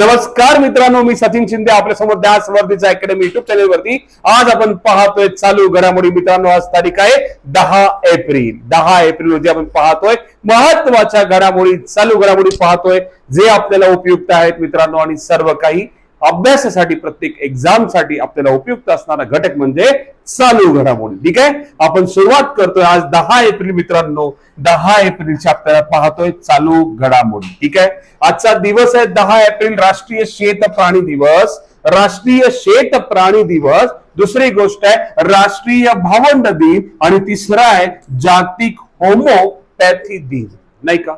नमस्कार मित्रांनो मी सचिन शिंदे आपल्यासमोर त्या स्पर्धेचा अकॅडमी युट्यूब चॅनल वरती. आज आपण पाहतोय चालू घडामोडी. मित्रांनो आज तारीख आहे दहा एप्रिल. दहा एप्रिल रोजी आपण पाहतोय महत्त्वाच्या घडामोडी चालू घडामोडी पाहतोय जे आपल्याला उपयुक्त आहेत मित्रांनो आणि सर्व काही. अभ्यासासाठी प्रत्येक एक्झामसाठी आपल्याला उपयुक्त असणारा घटक म्हणजे चालू घडामोडी. ठीक आहे? आपण सुरुवात करतोय आज दहा एप्रिल मित्रांनो. दहा एप्रिलच्या आपल्याला पाहतोय चालू घडामोडी. ठीक आहे? आजचा दिवस आहे दहा एप्रिल राष्ट्रीय शेत प्राणी दिवस. राष्ट्रीय शेत प्राणी दिवस. दुसरी गोष्ट आहे राष्ट्रीय भावंड दिन. आणि तिसरा आहे जागतिक होमोपॅथी दिन. नाही का?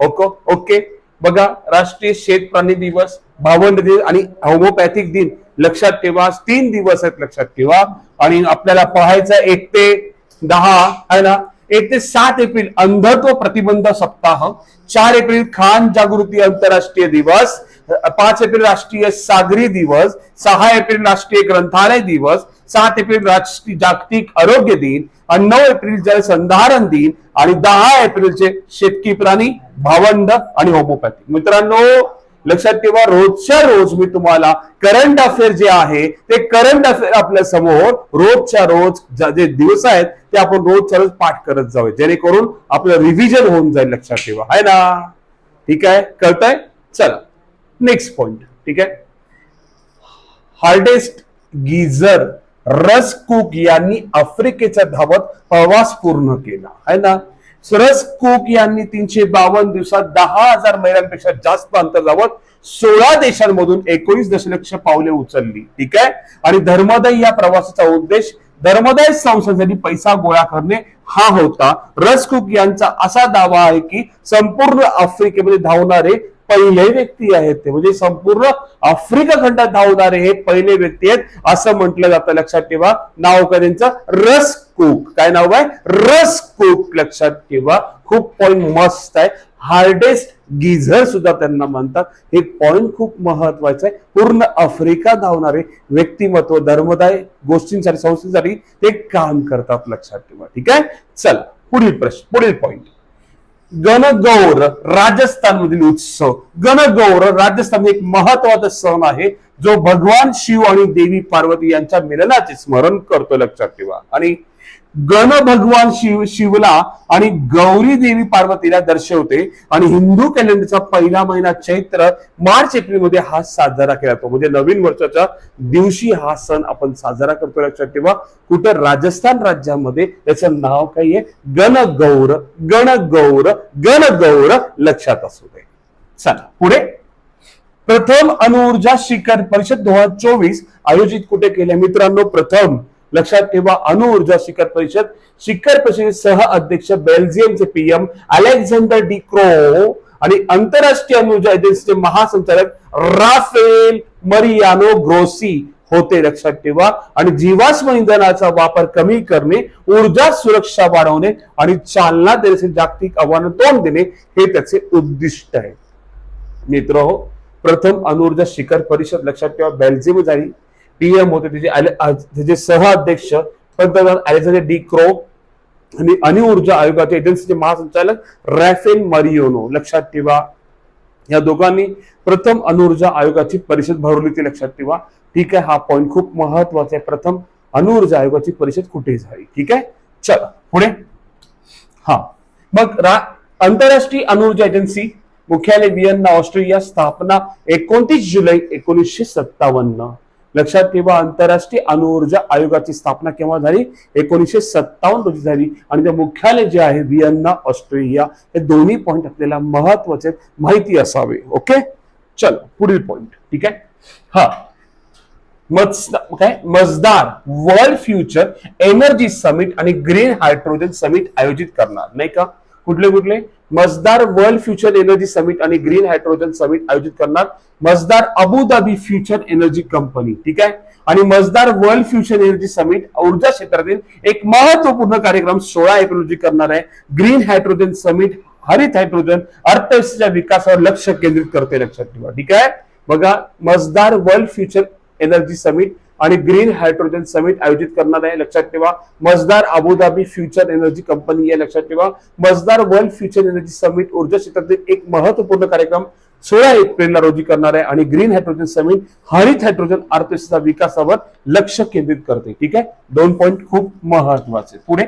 ओके? ओके? बघा राष्ट्रीय शेत प्राणी दिवस भावंड दिन आणि होमोपॅथिक दिन लक्षात ठेवा तीन दिवस आहेत लक्षात ठेवा. आणि आपल्याला पाहायचं एक ते दहा आहे ना? एक ते सात एप्रिल अंधत्व प्रतिबंध सप्ताह. चार एप्रिल खान जागृती आंतरराष्ट्रीय दिवस. पाच एप्रिल राष्ट्रीय सागरी दिवस. सहा एप्रिल राष्ट्रीय ग्रंथालय दिवस. सात एप्रिल राष्ट्रीय जागतिक आरोग्य दिन. आणि नऊ एप्रिलच्या संधारण दिन आणि दहा एप्रिलचे शेतकी प्राणी भावंड आणि होमोपॅथी मित्रांनो लक्षात ठेवा रोजच्या रोज मी तुम्हाला करंट अफेअर जे आहे ते करंट अफेअर आपल्यासमोर रोजच्या रोज जे दिवस आहेत ते आपण रोजच्या रोज पाठ करत जाऊया. जेणेकरून आपलं रिव्हिजन होऊन जाईल लक्षात ठेवा. आहे ना? ठीक आहे? कळतंय? चला. नेक्स्ट पॉइंट ठीक आहे? हार्डेस्ट गीझर रस कुक यांनी आफ्रिकेचा धावत प्रवास पूर्ण केला. आहे ना? रस कुक यांनी तीनशे बावन्न दिवसात दहा हजार मैलांपेक्षा जास्त अंतर धावत सोळा देशांमधून एकोणीस दशलक्ष पावले उचलली. ठीक आहे? आणि धर्मदय या प्रवासाचा उद्देश धर्मदाय संस्थेसाठी पैसा गोळा करणे हा होता. रस कुक यांचा असा दावा आहे की संपूर्ण आफ्रिकेमध्ये धावणारे पहिले व्यक्ती आहेत ते. म्हणजे संपूर्ण आफ्रिका खंडात धावणारे हे पहिले व्यक्ती आहेत असं म्हटलं जातं. लक्षात ठेवा. नाव काय त्यांचं रस कुक. काय नाव आहे रस कुक. लक्षात ठेवा. खूप पॉइंट मस्त आहे. हार्डेस्ट गिझर सुद्धा त्यांना म्हणतात. हे पॉइंट खूप महत्वाचं आहे. पूर्ण आफ्रिका धावणारे व्यक्तिमत्व धर्मदाय गोष्टींसाठी संस्थेसाठी ते काम करतात. लक्षात ठेवा. ठीक आहे? चला पुढील प्रश्न पुढील पॉइंट गणगौर राजस्थान मधील उत्सव. गणगौर राजस्थान एक महत्त्वाचा सण आहे जो भगवान शिव आणि देवी पार्वती यांच्या मिलनाचे स्मरण करतो लक्षात ठेवा. आणि गण भगवान शिव शिवला आणि गौरी देवी पार्वतीला दर्शवते. आणि हिंदू कॅलेंडरचा पहिला महिना चैत्र मार्च एप्रिलमध्ये हा साजरा केला जातो. म्हणजे नवीन वर्षाच्या दिवशी हा सण आपण साजरा करतो लक्षात ठेवा. कुठं राजस्थान राज्यामध्ये त्याचं नाव काय आहे? गणगौर गणगौर गणगौर लक्षात असू दे. चला पुढे. प्रथम अणुऊर्जा शिखर परिषद दोन हजार चोवीस आयोजित कुठे केले मित्रांनो प्रथम लक्षात ठेवा अणुऊर्जा शिखर परिषद. शिखर परिषदेचे सह अध्यक्ष बेल्जियमचे पीएम अलेक्झांडर डी क्रो आणि आंतरराष्ट्रीय अणुऊर्जा एजन्सीचे महासंचालक राफेल मरियानो ग्रोसी होते लक्षात ठेवा. आणि जीवाश्म इंधनाचा वापर कमी करणे ऊर्जा सुरक्षा वाढवणे आणि चालना देण्याचे जागतिक आव्हानं तोंड देणे हे त्याचे उद्दिष्ट आहे. मित्र हो प्रथम अणुऊर्जा शिखर परिषद लक्षात ठेवा. बेल्जियम झाली. पीएम होते त्याचे त्याचे सह अध्यक्ष पंतप्रधान अलेक्झांडर डी क्रो आणि अणुऊर्जा आयोगाच्या एजन्सीचे महासंचालक रॅफेल मरियोनो. लक्षात ठेवा. या दोघांनी प्रथम अणुऊर्जा आयोगाची परिषद भरवली ती लक्षात ठेवा. ठीक आहे हा पॉईंट खूप महत्त्वाचा आहे. प्रथम अणुऊर्जा आयोगाची परिषद कुठे झाली? ठीक आहे? चला पुढे. हा. मग रा आंतरराष्ट्रीय अणुऊर्जा एजन्सी मुख्यालय वियन्ना ऑस्ट्रेलिया स्थापना एकोणतीस जुलै एकोणीसशे सत्तावन्न. लक्षात ठेवा आंतरराष्ट्रीय अणुऊर्जा आयोगाची स्थापना केव्हा झाली? एकोणीसशे सत्तावन्न रोजी झाली. आणि ते मुख्यालय जे आहे व्हिएन्ना ऑस्ट्रेलिया हे दोन्ही पॉईंट आपल्याला महत्त्वाचे माहिती असावे. ओके चल पुढील पॉइंट ठीक आहे? हा. काय? Masdar world future energy summit आणि ग्रीन हायड्रोजन समिट आयोजित करणार. नाही का? कुठले कुठले? Masdar world future energy summit आणि ग्रीन हायड्रोजन समिट आयोजित करणार Masdar Abu Dhabi future energy company ठीक आहे? आणि Masdar world future energy summit ऊर्जा क्षेत्रातील एक महत्त्वपूर्ण कार्यक्रम सोळा एप्रिल रोजी करणार आहे. ग्रीन हायड्रोजन समिट हरित हायड्रोजन अर्थव्यवस्थेच्या विकासावर लक्ष केंद्रित करते लक्षात ठेवा ठीक आहे? बघा Masdar world future energy summit आणि ग्रीन हायड्रोजन समिट आयोजित करणार आहे. लक्षात ठेवा Masdar Abu Dhabi future energy company आहे. लक्षात ठेवा Masdar world future energy summit ऊर्जा क्षेत्रातील एक महत्त्वपूर्ण कार्यक्रम सोळा एप्रिलला रोजी करणार आहे आणि ग्रीन हायड्रोजन समिट हरित हायड्रोजन अर्थव्यवस्थेचा विकासावर लक्ष केंद्रित करते. ठीक आहे? दोन पॉईंट खूप महत्त्वाचे पुढे.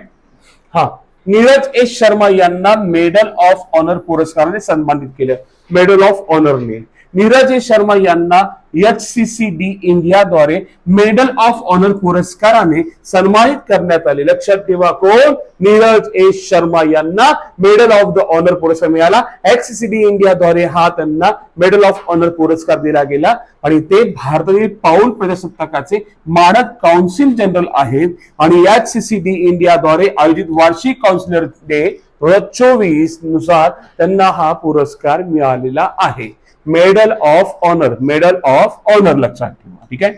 हा. नीरज एस शर्मा यांना मेडल ऑफ ऑनर पुरस्काराने सन्मानित केलं. मेडल ऑफ ऑनरने. नीरज शर्मा यांना एच सी सी डी इंडियाद्वारे मेडल ऑफ ऑनर पुरस्काराने सन्मानित करण्यात आले. लक्षात ठेवा कोण? नीरज ए शर्मा यांना मेडल ऑफ द ऑनर पुरस्कार मिळाला. एच सी सी डी इंडियाद्वारे हा त्यांना मेडल ऑफ ऑनर पुरस्कार दिला गेला. आणि ते भारतातील पाऊल प्रजासत्ताकाचे मानक काउन्सिल जनरल आहेत. आणि एच सी सी डी इंडियाद्वारे आयोजित वार्षिक काउन्सिलर डे दोन हजार चोवीसनुसार त्यांना हा पुरस्कार मिळालेला आहे. Medal of honour, medal of honour लक्षात ठेवा ठीक आहे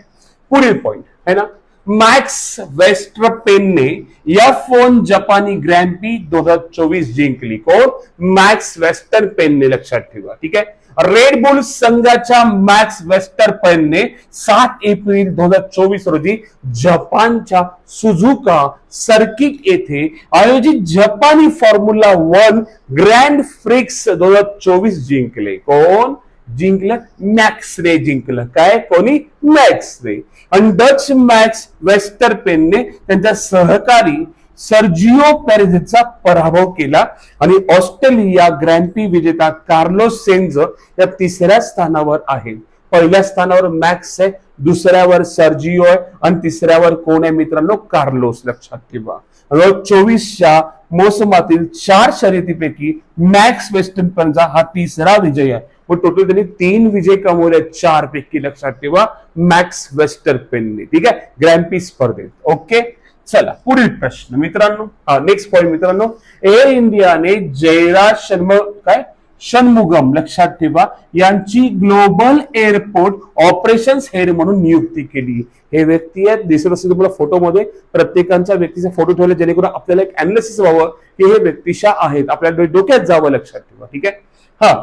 पुढील पॉइंट है ना? मॅक्स वेस्टरपेनने या फ़ोन जपानी ग्रँड पी दोन हज़ार चोवीस जिंकली कोण मॅक्स वेस्टर पेनने लक्षात ठेवा ठीक आहे रेड बुल संघाच्या मॅक्स वेस्टर पेनने सात एप्रिल दोन हज़ार चोवीस रोजी जपानच्या सुझुका सर्किट येथे आयोजित जपानी फॉर्म्युला वन ग्रँड फ्रिक्स दोन हज़ार चोवीस जिंकले कोण जिंकलं मॅक्स रे जिंकलं. काय? कोणी? मॅक्स रे. आणि डच मॅक्स वेस्टर पेनने त्यांच्या सहकारी सर्जिओ पेरेझचा पराभव केला आणि ऑस्ट्रेलिया ग्रँपी विजेता कार्लोस सेंज या तिसऱ्या स्थानावर आहे. पहिल्या स्थानावर मॅक्स आहे दुसऱ्यावर सर्जिओ आहे आणि तिसऱ्यावर कोण आहे मित्रांनो? कार्लोस लक्षात ठेवा. चोवीसच्या मोसमातील चार शर्यतीपैकी मॅक्स वेस्टर्न पेनचा हा तिसरा विजय आहे. मग टोटल त्यांनी तीन विजय कमवले चार पैकी लक्षात ठेवा. मॅक्स वेस्टर पेनने ठीक आहे? ग्रॅम्पी पी स्पर्धेत. ओके चला पुढील प्रश्न. मित्रांनो हा नेक्स्ट पॉईंट मित्रांनो. एअर इंडियाने जयराज शर्म काय? षणमुगम लक्षात ठेवा. यांची ग्लोबल एअरपोर्ट ऑपरेशन हेड म्हणून नियुक्ती केली. हे व्यक्ती आहेत दिसत असेल तुम्हाला फोटोमध्ये प्रत्येकांच्या व्यक्तीचा फोटो ठेवले जेणेकरून आपल्याला एक अनालिसिस व्हावं की हे व्यक्तिशा आहेत. आपल्या डोक्यात जावं लक्षात ठेवा. ठीक आहे? हा.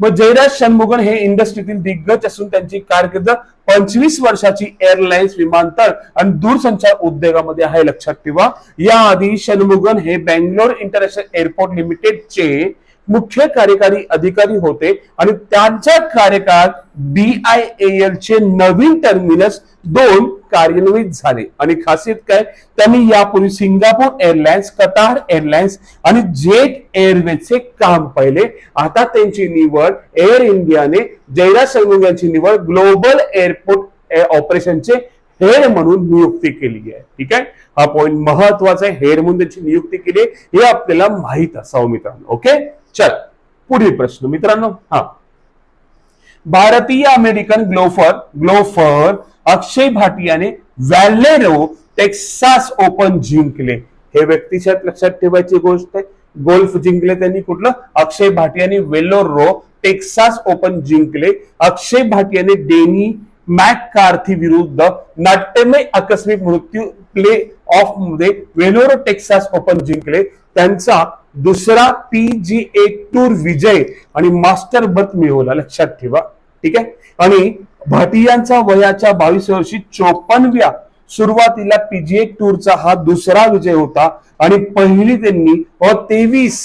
मग जयराज षणमुगन हे इंडस्ट्रीतील दिग्गज असून त्यांची कारकीर्द पंचवीस वर्षाची एअरलाइन्स विमानतळ आणि दूरसंचार उद्योगामध्ये आहे. लक्षात ठेवा. याआधी षणमुगन हे बँगलोर इंटरनॅशनल एअरपोर्ट लिमिटेडचे मुख्य कार्यकारी अधिकारी होते आणि त्यांच्या कार्यकाळात बी आय एल चे नवीन टर्मिनस दोन कार्यान्वित झाले. आणि खासियत काय? त्यांनी यापूर्वी सिंगापूर एअरलाइन्स कतार एअरलाइन्स आणि जेट एअरवेजचे काम पाहिले. आता त्यांची निवड एअर इंडियाने जयराज शर्मा यांची निवड ग्लोबल एअरपोर्ट ऑपरेशनचे हेड म्हणून नियुक्ती केली आहे. ठीक आहे? हा पॉइंट महत्त्वाचा आहे. हेड म्हणून त्यांची नियुक्ती केली हे आपल्याला माहीत असावं मित्रांनो. ओके चल. पुढील प्रश्न. मित्रांनो हा. भारतीय अमेरिकन ग्लोफर ग्लोफर अक्षय भाटियाने व्हॅलेरो टेक्सास ओपन जिंकले हे व्यक्तिशत लक्षात ठेवायची गोष्ट आहे. गोल्फ जिंकले त्यांनी कुठलं? अक्षय भाटियाने वेलोरो टेक्सास ओपन जिंकले अक्षय भाटियाने डेनी मॅक कार्थी विरुद्ध नाट्यमय आकस्मिक मृत्यू प्ले ऑफमध्ये वेलोरो टेक्सास ओपन जिंकले त्यांचा दुसरा पीजीए टूर विजय आणि मास्टर बर्थ मिळवला. लक्षात ठेवा. ठीक आहे? आणि भाटियांचा वयाच्या बावीस वर्षी चोपन्नव्या सुरुवातीला पीजीए टूरचा हा दुसरा विजय होता आणि पहिली त्यांनी तेवीस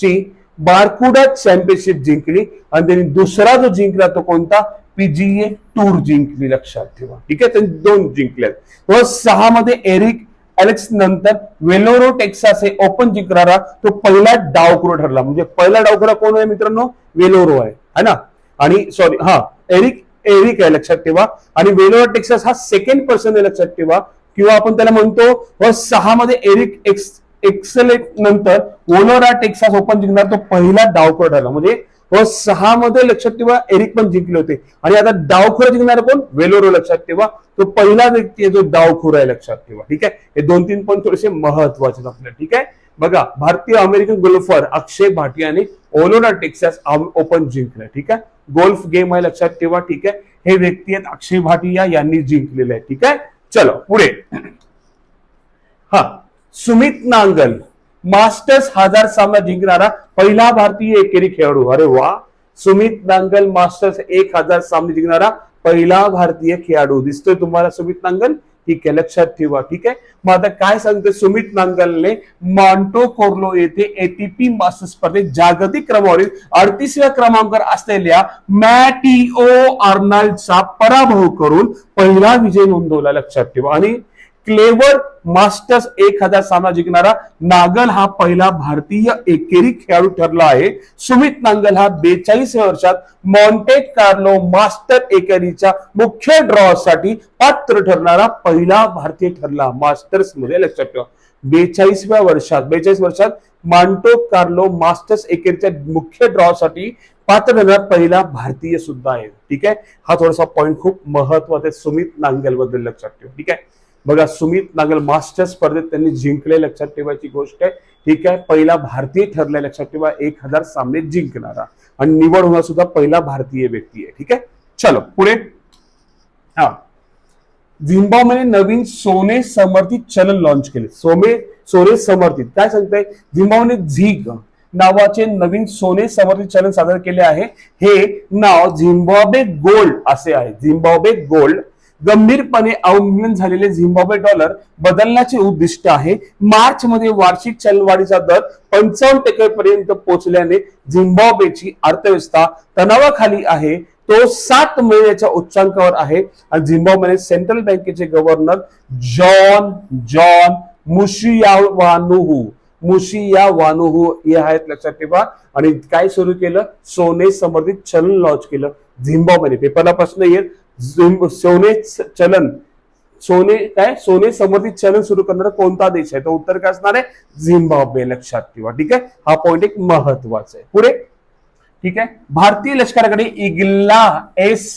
ची बारकुडा चॅम्पियनशिप जिंकली आणि त्यांनी दुसरा जो जिंकला तो कोणता? पीजीए टूर जिंकली. लक्षात ठेवा. ठीक आहे? त्यांनी दोन जिंकल्यात. व सहा मध्ये एरिक अलेक्स नंतर वेलोरो टेक्सास हे ओपन जिंकणारा तो पहिला डावखुरा ठरला? म्हणजे पहिला डावखुरा कोण आहे मित्रांनो? वेलोरो आहे. है ना? आणि सॉरी हा एरिक एरिक आहे लक्षात ठेवा. आणि वेलोरो टेक्सास हा सेकंड पर्सन आहे लक्षात ठेवा. किंवा आपण त्याला म्हणतो व सहा मध्ये एरिक एक्स एक्सलेट नंतर ओलोरा टेक्सास ओपन जिंकणार तो पहिला डावखुरा ठरला? म्हणजे व सहा मध्ये लक्षात ठेवा एरिक पण जिंकले होते. आणि आता डावखोर जिंकणार कोण? वेलोरो लक्षात ठेवा. तो पहिला व्यक्ती आहे जो डावखोर आहे लक्षात ठेवा. ठीक आहे? हे दोन तीन पॉईंट थोडेसे महत्त्वाचे आपल्या आपल्याला. ठीक आहे? बघा भारतीय अमेरिकन गोल्फर अक्षय भाटियाने ओलोना टेक्सास ओपन जिंकलं. ठीक आहे? गोल्फ गेम आहे लक्षात ठेवा. ठीक आहे? हे व्यक्ती आहेत अक्षय भाटिया यांनी जिंकलेले आहे ठीक आहे? चलो पुढे. हा सुमित नांगल. मास्टर्स हजार सामना जिंकणारा पहिला भारतीय एकेरी खेळाडू. अरे वा. सुमित नांगल मास्टर्स एक हजार सामने जिंकणारा पहिला भारतीय खेळाडू. दिसतोय तुम्हाला सुमित नांगल? ठीक आहे लक्षात ठेवा. ठीक आहे? मग आता काय सांगते सुमित नांगलने? मॉन्टो कोर्लो येथे एटीपी मास्टर स्पर्धेत जागतिक क्रमवारीत अडतीसव्या क्रमांकावर असलेल्या मॅटिओ आर्नाल्डचा पराभव करून पहिला विजय नोंदवला. लक्षात ठेवा. आणि क्लेवर मास्टर्स एक हजार सामना जिंकणारा नागल हा पहिला भारतीय एकेरी खेळाडू ठरला आहे. सुमित नांगल हा बेचाळीस वर्षात मॉन्टे कार्लो मास्टर एकेरीच्या मुख्य ड्रॉ साठी पात्र ठरणारा पहिला भारतीय ठरला मास्टर्समध्ये लक्षात ठेवा. बेचाळीसव्या वर्षात बेचाळीस वर्षात मांटो कार्लो मास्टर्स एकेरीच्या मुख्य ड्रॉ साठी पात्र ठरणार पहिला भारतीय सुद्धा आहे. ठीक आहे? हा थोडासा पॉईंट खूप महत्त्वाचा आहे सुमित नांगलबद्दल लक्षात ठेवा. ठीक आहे? बघा सुमित नागल मास्टर स्पर्धेत त्यांनी जिंकले लक्षात ठेवायची गोष्ट आहे. ठीक आहे पहिला भारतीय ठरलाय लक्षात ठेवा एक हजार सामने जिंकणारा. आणि निवड होणार सुद्धा पहिला भारतीय व्यक्ती आहे ठीक आहे? चलो पुढे. हा. झिम्बाब्वेने नवीन सोने समर्थित चलन लॉन्च केले. सोमे सोने समर्थित. काय सांगताय? झिम्बाब्वेने झिग नावाचे नवीन सोने समर्थित चलन सादर केले आहे. हे नाव झिम्बाब्वे गोल्ड असे आहे. झिम्बाब्वे गोल्ड गंभीरपणे अवमूल्यन झालेले झिम्बाब्वे डॉलर बदलण्याचे उद्दिष्ट आहे. मार्च मध्ये वार्षिक चलनवाढीचा दर पंचावन्न टक्केपर्यंत पोहोचल्याने झिम्बाब्वेची अर्थव्यवस्था तणावाखाली आहे. तो सात महिन्याच्या उच्चांकावर आहे. आणि झिम्बाब्वेने सेंट्रल बँकेचे governor John John Mushayavanhu Mushayavanhu हे आहेत लक्षात ठेवा. आणि काय सुरू केलं? सोने समर्थित चलन लॉन्च केलं. झिम्बाब्वेने. पेपरला प्रश्न येईल. सोने चलन. सोने काय? सोने समर्थित चलन सुरू करणारा कोणता देश आहे? तो उत्तर काय असणार आहे? झिम्बाब्वे लक्षात ठेवा. ठीक आहे? हा पॉइंट एक महत्त्वाचा आहे. पुढे. ठीक आहे? भारतीय लष्कराकडे Igla S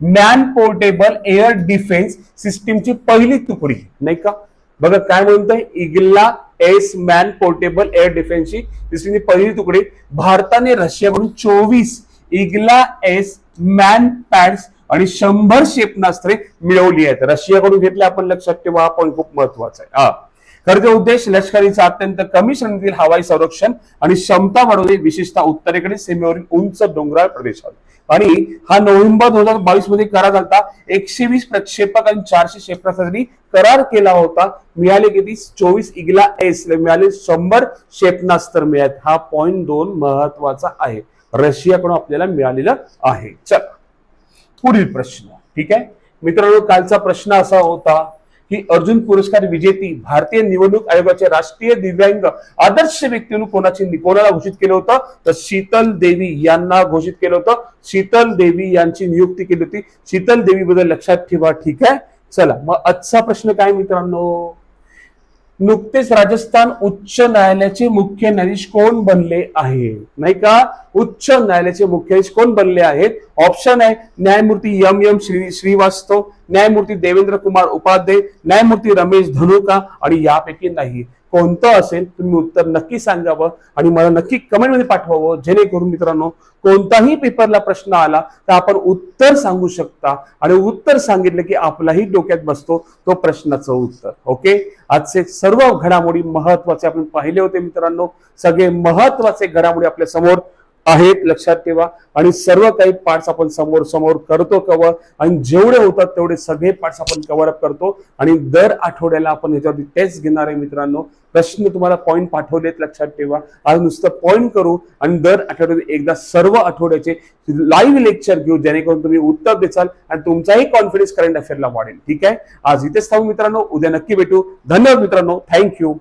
man portable air defence सिस्टीमची पहिली तुकडी. नाही का? बघा काय म्हणतोय? Igla S man portable air डिफेन्सची सिस्टीमची पहिली तुकडी. भारताने रशियाकडून चोवीस इगला एस मॅन पॅड्स आणि शंभर क्षेपणास्त्रे मिळवली आहेत रशियाकडून घेतले आपण लक्षात ठेवा हा पॉईंट खूप महत्त्वाचा आहे. हा. खरं उद्देश लष्करीचा अत्यंत कमी श्रेणीतील हवाई संरक्षण आणि क्षमता वाढवणे विशेषतः उत्तरेकडील सीमेवरील उंच डोंगराळ प्रदेशात. आणि हा नोव्हेंबर दोन हजार बावीसमध्ये करार झाला एकशे वीस प्रक्षेपक आणि चारशे क्षेपणास्त्रांनी करार केला होता. मिळाले किती? चोवीस इगला एस. मिळाले शंभर क्षेपणास्त्र मिळत हा पॉइंट दोन महत्त्वाचा आहे. रशियाकडून आपल्याला मिळालेला आहे. चल. पुढील प्रश्न. ठीक आहे? मित्रांनो कालचा प्रश्न असा होता की अर्जुन पुरस्कार विजेती भारतीय निवडणूक आयोगाचे राष्ट्रीय दिव्यांग आदर्श व्यक्ती म्हणून कोणाची कोणाला घोषित केलं होतं? तर शीतल देवी यांना घोषित केलं होतं. शीतल देवी यांची नियुक्ती केली होती. शीतल देवी बद्दल लक्षात ठेवा ठीक आहे? चला मग आजचा प्रश्न काय मित्रांनो? नुकतेच राजस्थान उच्च न्यायालयाचे मुख्य न्यायाधीश कोण बनले आहे नाही का? उच्च न्यायालयाचे मुख्य न्यायाधीश कोण बनले आहेत? ऑप्शन आहे न्यायमूर्ती यम यम श्री श्रीवास्तव न्यायमूर्ती देवेंद्र कुमार उपाध्याय न्यायमूर्ती रमेश धनुका आणि यापैकी नाही. कोणतं असेल तुम्ही उत्तर नक्की सांगावं आणि मला नक्की कमेंटमध्ये पाठवावं. जेणेकरून मित्रांनो कोणताही पेपरला प्रश्न आला तर आपण उत्तर सांगू शकता आणि उत्तर सांगितलं की आपलाही डोक्यात बसतो तो प्रश्नाचं उत्तर. ओके? आजचे सर्व घडामोडी महत्त्वाचे आपण पाहिले होते मित्रांनो. सगळे महत्त्वाचे घडामोडी आपल्यासमोर आहेत लक्षात ठेवा. आणि सर्व काही पार्ट्स आपण समोर समोर करतो कव्हर आणि जेवढे होतात तेवढे सगळे पार्ट्स आपण कव्हर अप करतो. आणि दर आठवड्याला आपण याच्यावरती टेस्ट घेणार आहे मित्रांनो. प्रश्न तुम्हाला पॉईंट पाठवलेत लक्षात ठेवा. आज नुसतं पॉईंट करू आणि दर आठवड्यात एकदा सर्व आठवड्याचे लाईव्ह लेक्चर घेऊ जेणेकरून तुम्ही उत्तर देचाल आणि तुमचाही कॉन्फिडन्स करंट अफेअरला वाढेल. ठीक आहे? आज इथेच थांबू मित्रांनो. उद्या नक्की भेटू. धन्यवाद मित्रांनो. थँक्यू